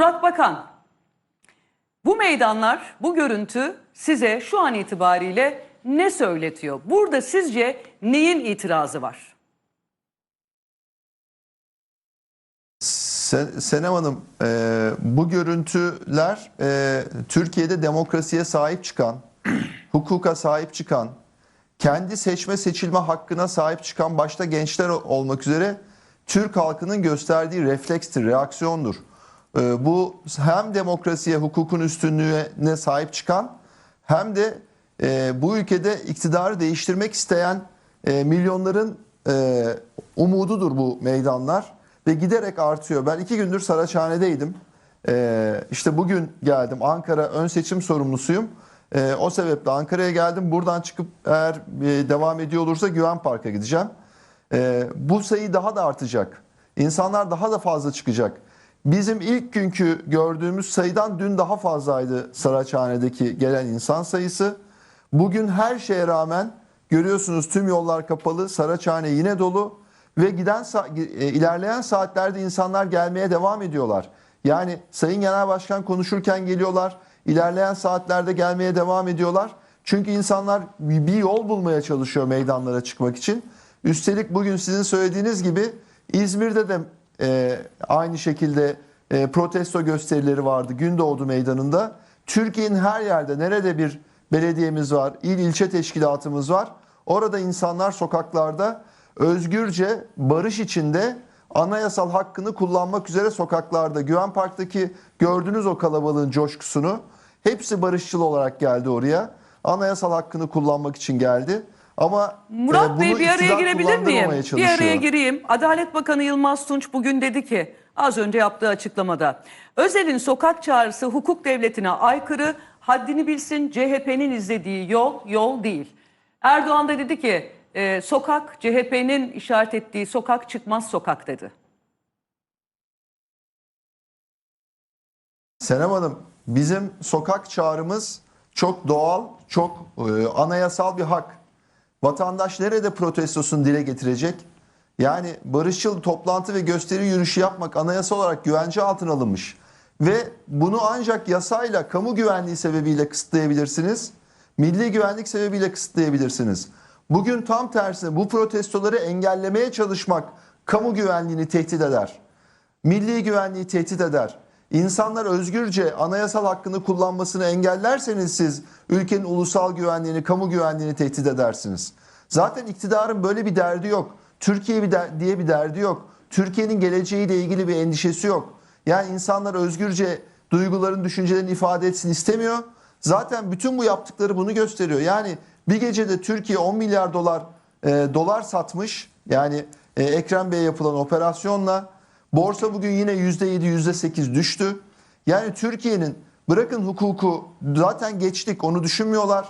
Murat Bakan, bu meydanlar, bu görüntü size şu an itibariyle ne söyletiyor? Burada sizce neyin itirazı var? Sen- Senem Hanım, e, bu görüntüler e, Türkiye'de demokrasiye sahip çıkan, hukuka sahip çıkan, kendi seçme seçilme hakkına sahip çıkan başta gençler olmak üzere Türk halkının gösterdiği reflekstir, reaksiyondur. E, bu hem demokrasiye, hukukun üstünlüğüne sahip çıkan hem de e, bu ülkede iktidarı değiştirmek isteyen e, milyonların e, umududur bu meydanlar ve giderek artıyor. Ben iki gündür Saraçhane'deydim. İşte bugün geldim. Ankara ön seçim sorumlusuyum. O sebeple Ankara'ya geldim. Buradan çıkıp eğer devam ediyor olursa Güven Park'a gideceğim. Bu sayı daha da artacak. İnsanlar daha da fazla çıkacak. Bizim ilk günkü gördüğümüz sayıdan dün daha fazlaydı Saraçhane'deki gelen insan sayısı. Bugün her şeye rağmen görüyorsunuz tüm yollar kapalı, Saraçhane yine dolu ve giden e, ilerleyen saatlerde insanlar gelmeye devam ediyorlar. Yani Sayın Genel Başkan konuşurken geliyorlar, ilerleyen saatlerde gelmeye devam ediyorlar. Çünkü insanlar bir yol bulmaya çalışıyor meydanlara çıkmak için. Üstelik bugün sizin söylediğiniz gibi İzmir'de de e, aynı şekilde e, protesto gösterileri vardı Gündoğdu Meydanı'nda. Türkiye'nin her yerde nerede bir belediyemiz var, il ilçe teşkilatımız var. Orada insanlar sokaklarda özgürce barış içinde anayasal hakkını kullanmak üzere sokaklarda. Güven Park'taki gördüğünüz o kalabalığın coşkusunu hepsi barışçıl olarak geldi oraya. Anayasal hakkını kullanmak için geldi. Ama Murat e, Bey bir araya girebilir miyim? Bir araya gireyim. Adalet Bakanı Yılmaz Tunç bugün dedi ki az önce yaptığı açıklamada Özel'in sokak çağrısı hukuk devletine aykırı haddini bilsin CHP'nin izlediği yol yol değil. Erdoğan da dedi ki e, sokak CHP'nin işaret ettiği sokak çıkmaz sokak dedi. Senem Hanım, bizim sokak çağrımız çok doğal, çok e, anayasal bir hak. Vatandaş nerede protestosunu dile getirecek? Yani barışçıl toplantı ve gösteri yürüyüşü yapmak anayasal olarak güvence altına alınmış. Ve bunu ancak yasayla, kamu güvenliği sebebiyle kısıtlayabilirsiniz. Milli güvenlik sebebiyle kısıtlayabilirsiniz. Bugün tam tersine bu protestoları engellemeye çalışmak kamu güvenliğini tehdit eder milli güvenliği tehdit eder. İnsanlar özgürce anayasal hakkını kullanmasını engellerseniz siz ülkenin ulusal güvenliğini, kamu güvenliğini tehdit edersiniz. Zaten iktidarın böyle bir derdi yok. Türkiye bir der- diye bir derdi yok. Türkiye'nin geleceğiyle ilgili bir endişesi yok. Yani insanlar özgürce duyguların, düşüncelerini ifade etsin istemiyor. Zaten bütün bu yaptıkları bunu gösteriyor. Yani bir gecede Türkiye 10 milyar dolar e, dolar satmış. Yani e, Ekrem Bey'e yapılan operasyonla Borsa bugün yine %7, %8 düştü. Yani Türkiye'nin bırakın hukuku zaten geçtik onu düşünmüyorlar.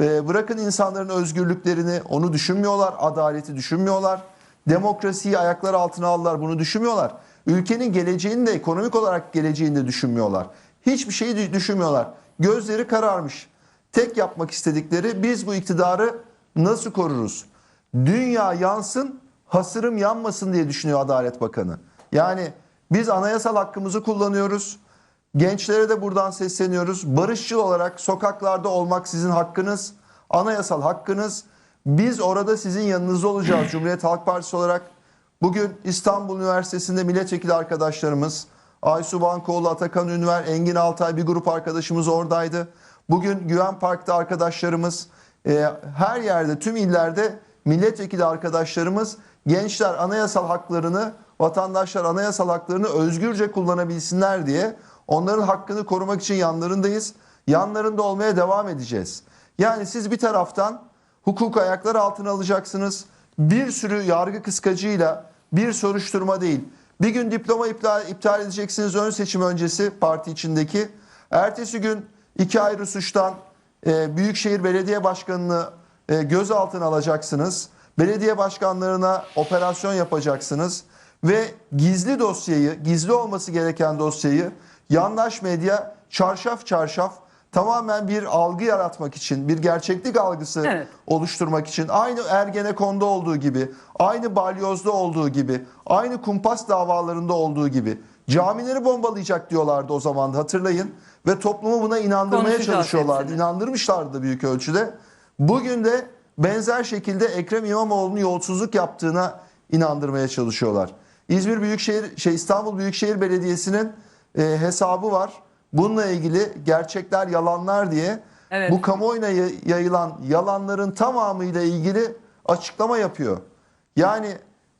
Ee, bırakın insanların özgürlüklerini onu düşünmüyorlar. Adaleti düşünmüyorlar. Demokrasiyi ayaklar altına aldılar bunu düşünmüyorlar. Ülkenin geleceğini de ekonomik olarak geleceğini de düşünmüyorlar. Hiçbir şeyi dü- düşünmüyorlar. Gözleri kararmış. Tek yapmak istedikleri biz bu iktidarı nasıl koruruz? Dünya yansın, hasırım yanmasın diye düşünüyor Adalet Bakanı. Yani biz anayasal hakkımızı kullanıyoruz. Gençlere de buradan sesleniyoruz. Barışçıl olarak sokaklarda olmak sizin hakkınız, anayasal hakkınız. Biz orada sizin yanınızda olacağız Cumhuriyet Halk Partisi olarak. Bugün İstanbul Üniversitesi'nde milletvekili arkadaşlarımız, Aysu Bankoğlu, Atakan Ünver, Engin Altay bir grup arkadaşımız oradaydı. Bugün Güven Park'ta arkadaşlarımız, e, her yerde tüm illerde milletvekili arkadaşlarımız gençler anayasal haklarını, vatandaşlar anayasal haklarını özgürce kullanabilsinler diye onların hakkını korumak için yanlarındayız. Yanlarında olmaya devam edeceğiz. Yani siz bir taraftan hukuk ayaklar altına alacaksınız. Bir sürü yargı kıskacıyla bir soruşturma değil. Bir gün diploma iptal, iptal edeceksiniz ön seçim öncesi parti içindeki. Ertesi gün iki ayrı suçtan e, Büyükşehir Belediye Başkanı'nı e, gözaltına alacaksınız. Belediye başkanlarına operasyon yapacaksınız. Ve gizli dosyayı, gizli olması gereken dosyayı yandaş medya çarşaf çarşaf tamamen bir algı yaratmak için, bir gerçeklik algısı Evet. oluşturmak için aynı Ergenekon'da olduğu gibi, aynı Balyoz'da olduğu gibi, aynı kumpas davalarında olduğu gibi Camileri bombalayacak diyorlardı o zaman hatırlayın. Ve toplumu buna inandırmaya çalışıyorlardı. hepsini. İnandırmışlardı büyük ölçüde. Bugün de benzer şekilde Ekrem İmamoğlu'nun yolsuzluk yaptığına inandırmaya çalışıyorlar. İzmir Büyükşehir, şey İstanbul Büyükşehir Belediyesi'nin e, hesabı var. Bununla ilgili gerçekler yalanlar diye Evet. bu kamuoyuna yay- yayılan yalanların tamamıyla ilgili açıklama yapıyor. Yani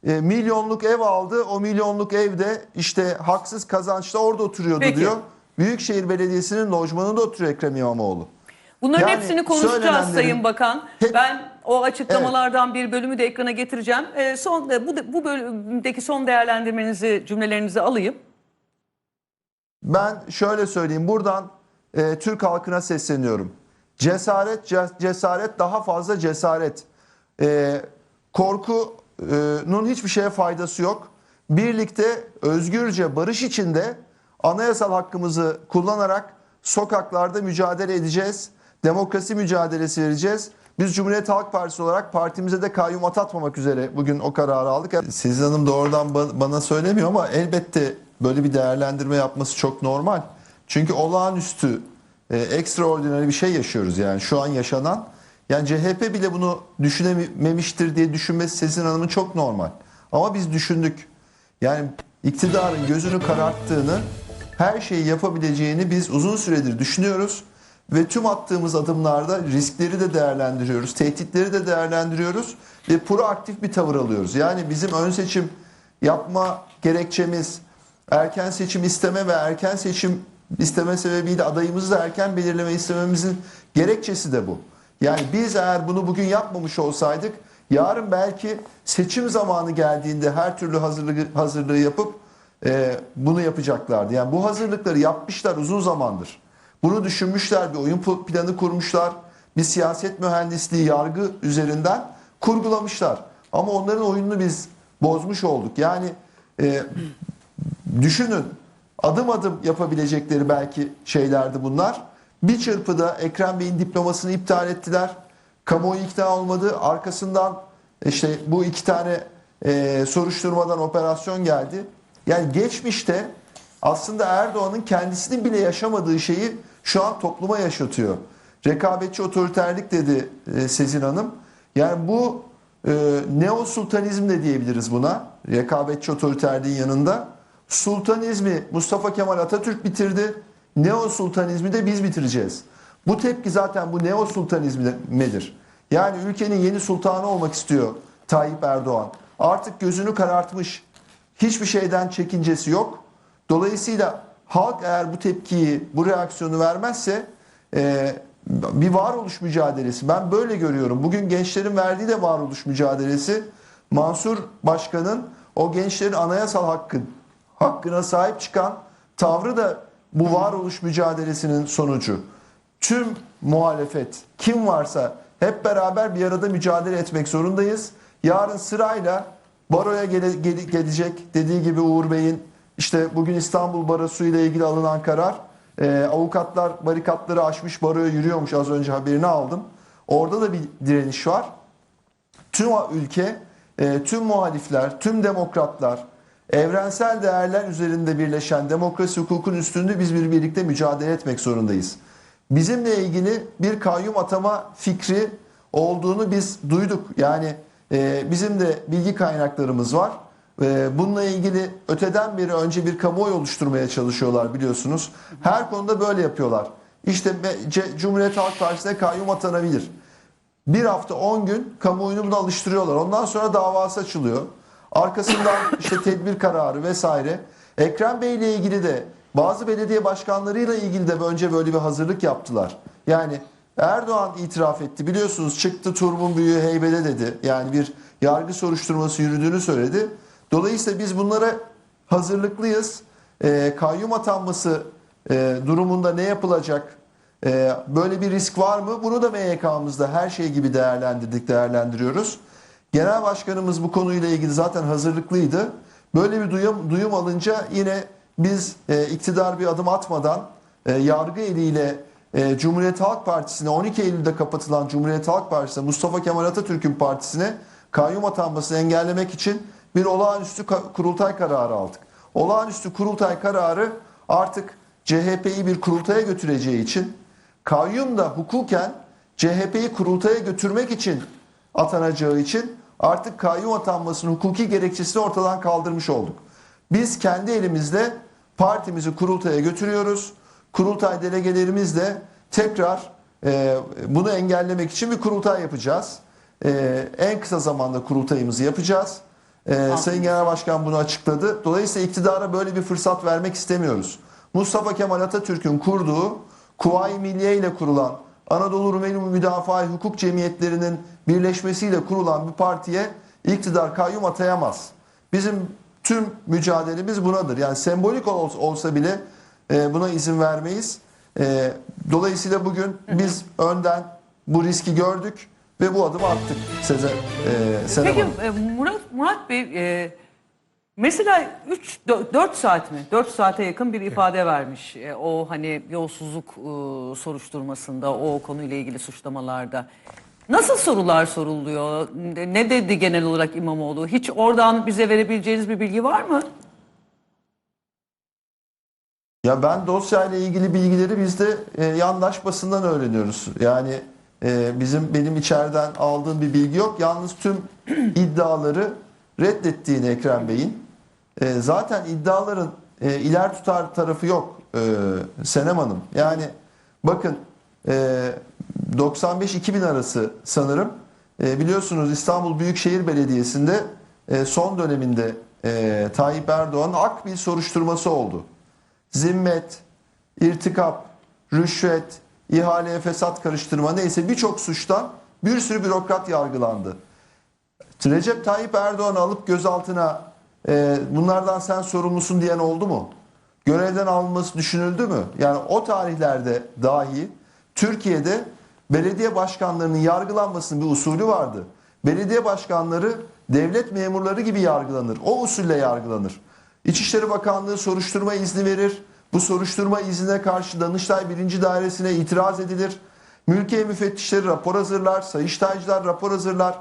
e, milyonluk ev aldı. O milyonluk evde işte haksız kazançta orada oturuyordu Peki. diyor. Büyükşehir Belediyesi'nin lojmanında oturuyor Ekrem İmamoğlu. Bunların Yani hepsini konuşacağız Sayın Bakan. hep- Ben o açıklamalardan bir bölümü de ekrana getireceğim. Ee, son e, bu bu bölümdeki son değerlendirmenizi, cümlelerinizi alayım. Ben şöyle söyleyeyim buradan e, Türk halkına sesleniyorum. Cesaret, ce- cesaret daha fazla cesaret. E, korkunun hiçbir şeye faydası yok. Birlikte özgürce barış içinde anayasal hakkımızı kullanarak sokaklarda mücadele edeceğiz. Demokrasi mücadelesi vereceğiz. Biz Cumhuriyet Halk Partisi olarak partimize de kayyum atatmamak üzere bugün o kararı aldık. Sizin Hanım doğrudan ba- bana söylemiyor ama elbette böyle bir değerlendirme yapması çok normal. Çünkü olağanüstü, e, extraordinary bir şey yaşıyoruz yani şu an yaşanan. Yani CHP bile bunu düşünememiştir diye düşünmesi Sezin Hanım'ın çok normal. Ama biz düşündük. Yani iktidarın gözünü kararttığını, her şeyi yapabileceğini biz uzun süredir düşünüyoruz. Ve tüm attığımız adımlarda riskleri de değerlendiriyoruz, tehditleri de değerlendiriyoruz ve proaktif bir tavır alıyoruz. Yani bizim ön seçim yapma gerekçemiz, erken seçim isteme ve erken seçim isteme sebebiyle adayımızı da erken belirleme istememizin gerekçesi de bu. Yani biz eğer bunu bugün yapmamış olsaydık yarın belki seçim zamanı geldiğinde her türlü hazırlığı, hazırlığı yapıp e, bunu yapacaklardı. Yani bu hazırlıkları yapmışlar uzun zamandır. Bunu düşünmüşler, bir oyun planı kurmuşlar. Bir siyaset mühendisliği yargı üzerinden kurgulamışlar. Ama onların oyununu biz bozmuş olduk. Yani e, düşünün adım adım yapabilecekleri belki şeylerdi bunlar. Bir çırpıda Ekrem Bey'in diplomasını iptal ettiler. Kamuoyu ikna olmadı. Arkasından işte bu iki tane e, soruşturmadan operasyon geldi. Yani geçmişte aslında Erdoğan'ın kendisinin bile yaşamadığı şeyi şu an topluma yaşatıyor. Rekabetçi otoriterlik dedi e, Sezin Hanım. Yani bu e, neo sultanizm de diyebiliriz buna. Rekabetçi otoriterliğin yanında. Sultanizmi Mustafa Kemal Atatürk bitirdi. Neo sultanizmi de biz bitireceğiz. Bu tepki zaten bu neo sultanizmidir. Yani ülkenin yeni sultanı olmak istiyor Tayyip Erdoğan. Artık gözünü karartmış. Hiçbir şeyden çekincesi yok. Dolayısıyla halk eğer bu tepkiyi, bu reaksiyonu vermezse e, bir varoluş mücadelesi. Ben böyle görüyorum. Bugün gençlerin verdiği de varoluş mücadelesi. Mansur Başkan'ın o gençlerin anayasal hakkı, hakkına sahip çıkan tavrı da bu varoluş mücadelesinin sonucu. Tüm muhalefet kim varsa hep beraber bir arada mücadele etmek zorundayız. Yarın sırayla baroya gele- gele- gelecek dediği gibi Uğur Bey'in işte bugün İstanbul Barosu ile ilgili alınan karar e, avukatlar barikatları aşmış baroya yürüyormuş az önce haberini aldım. Orada da bir direniş var tüm ülke, e, tüm muhalifler, tüm demokratlar, evrensel değerler üzerinde birleşen demokrasi hukukun üstünde biz bir birlikte mücadele etmek zorundayız. Bizimle ilgili bir kayyum atama fikri olduğunu biz duyduk. Yani e, bizim de bilgi kaynaklarımız var. E, bununla ilgili öteden beri önce bir kamuoyu oluşturmaya çalışıyorlar biliyorsunuz. Her konuda böyle yapıyorlar. İşte Cumhuriyet Halk Partisi'ne kayyum atanabilir. Bir hafta 10 gün kamuoyunu buna alıştırıyorlar. Ondan sonra davası açılıyor. Arkasından işte tedbir kararı vesaire. Ekrem Bey ile ilgili de bazı belediye başkanlarıyla ilgili de önce böyle bir hazırlık yaptılar. Yani Erdoğan itiraf etti. Biliyorsunuz çıktı turbun büyüğü heybede dedi. Yani bir yargı soruşturması yürüdüğünü söyledi. Dolayısıyla biz bunlara hazırlıklıyız. Ee, kayyum atanması e, durumunda ne yapılacak? Ee, böyle bir risk var mı? Bunu da MYK'mızda her şey gibi değerlendirdik, değerlendiriyoruz. Genel Başkanımız bu konuyla ilgili zaten hazırlıklıydı. Böyle bir duyum, duyum alınca yine biz e, iktidar bir adım atmadan e, yargı eliyle e, Cumhuriyet Halk Partisi'ne 12 Eylül'de kapatılan Cumhuriyet Halk Partisi'ne Mustafa Kemal Atatürk'ün partisine kayyum atanmasını engellemek için bir olağanüstü kurultay kararı aldık. olağanüstü kurultay kararı artık CHP'yi bir kurultaya götüreceği için kayyum da hukuken CHP'yi kurultaya götürmek için atanacağı için artık kayyum atanmasının hukuki gerekçesini ortadan kaldırmış olduk. Biz kendi elimizle partimizi kurultaya götürüyoruz. Kurultay delegelerimizle tekrar e, bunu engellemek için bir kurultay yapacağız. E, en kısa zamanda kurultayımızı yapacağız. E, Sayın Genel Başkan bunu açıkladı. Dolayısıyla iktidara böyle bir fırsat vermek istemiyoruz. Mustafa Kemal Atatürk'ün kurduğu Kuvayi Milliye ile kurulan Anadolu Rumeli Müdafaa Hukuk Cemiyetlerinin birleşmesiyle kurulan bir partiye iktidar kayyum atayamaz. Bizim tüm mücadelemiz bunadır. Yani sembolik ol- olsa bile e, buna izin vermeyiz. E, dolayısıyla bugün biz önden bu riski gördük ve bu adımı attık Sezen, e, Senem Peki Hanım. e, Murat, Murat Bey e, mesela 3 4 saat mi? 4 saate yakın bir ifade vermiş. E, o hani yolsuzluk e, soruşturmasında o konuyla ilgili suçlamalarda. Nasıl sorular soruluyor? Ne dedi genel olarak İmamoğlu? Hiç oradan bize verebileceğiniz bir bilgi var mı? Ya ben dosyayla ilgili bilgileri biz de e, yandaş basından öğreniyoruz. Yani e, bizim benim içeriden aldığım bir bilgi yok. Yalnız tüm iddiaları reddettiğini Ekrem Bey'in. E, zaten iddiaların e, iler tutar tarafı yok e, Senem Hanım. Yani bakın e, 95-2000 arası sanırım e, biliyorsunuz İstanbul Büyükşehir Belediyesi'nde e, son döneminde e, Tayyip Erdoğan'ın Akbil soruşturması oldu zimmet, irtikap, rüşvet, ihaleye fesat karıştırma neyse birçok suçtan bir sürü bürokrat yargılandı. Recep Tayyip Erdoğan'ı alıp gözaltına e, bunlardan sen sorumlusun diyen oldu mu? Görevden alınması düşünüldü mü? Yani o tarihlerde dahi Türkiye'de belediye başkanlarının yargılanmasının bir usulü vardı. Belediye başkanları devlet memurları gibi yargılanır. O usulle yargılanır. İçişleri Bakanlığı soruşturma izni verir. Bu soruşturma iznine karşı Danıştay 1. Dairesi'ne itiraz edilir. Mülkiye müfettişleri rapor hazırlar, sayıştaycılar rapor hazırlar.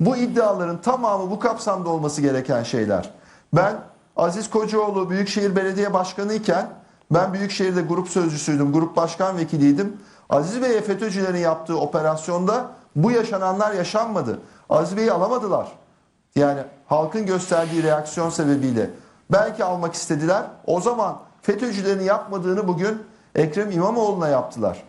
Bu iddiaların tamamı bu kapsamda olması gereken şeyler. Ben Aziz Kocaoğlu Büyükşehir Belediye Başkanı iken ben Büyükşehir'de grup sözcüsüydüm, grup başkan vekiliydim. Aziz Bey'e FETÖ'cülerin yaptığı operasyonda bu yaşananlar yaşanmadı. Aziz Bey'i alamadılar. Yani halkın gösterdiği reaksiyon sebebiyle belki almak istediler. O zaman FETÖ'cülerin yapmadığını bugün Ekrem İmamoğlu'na yaptılar.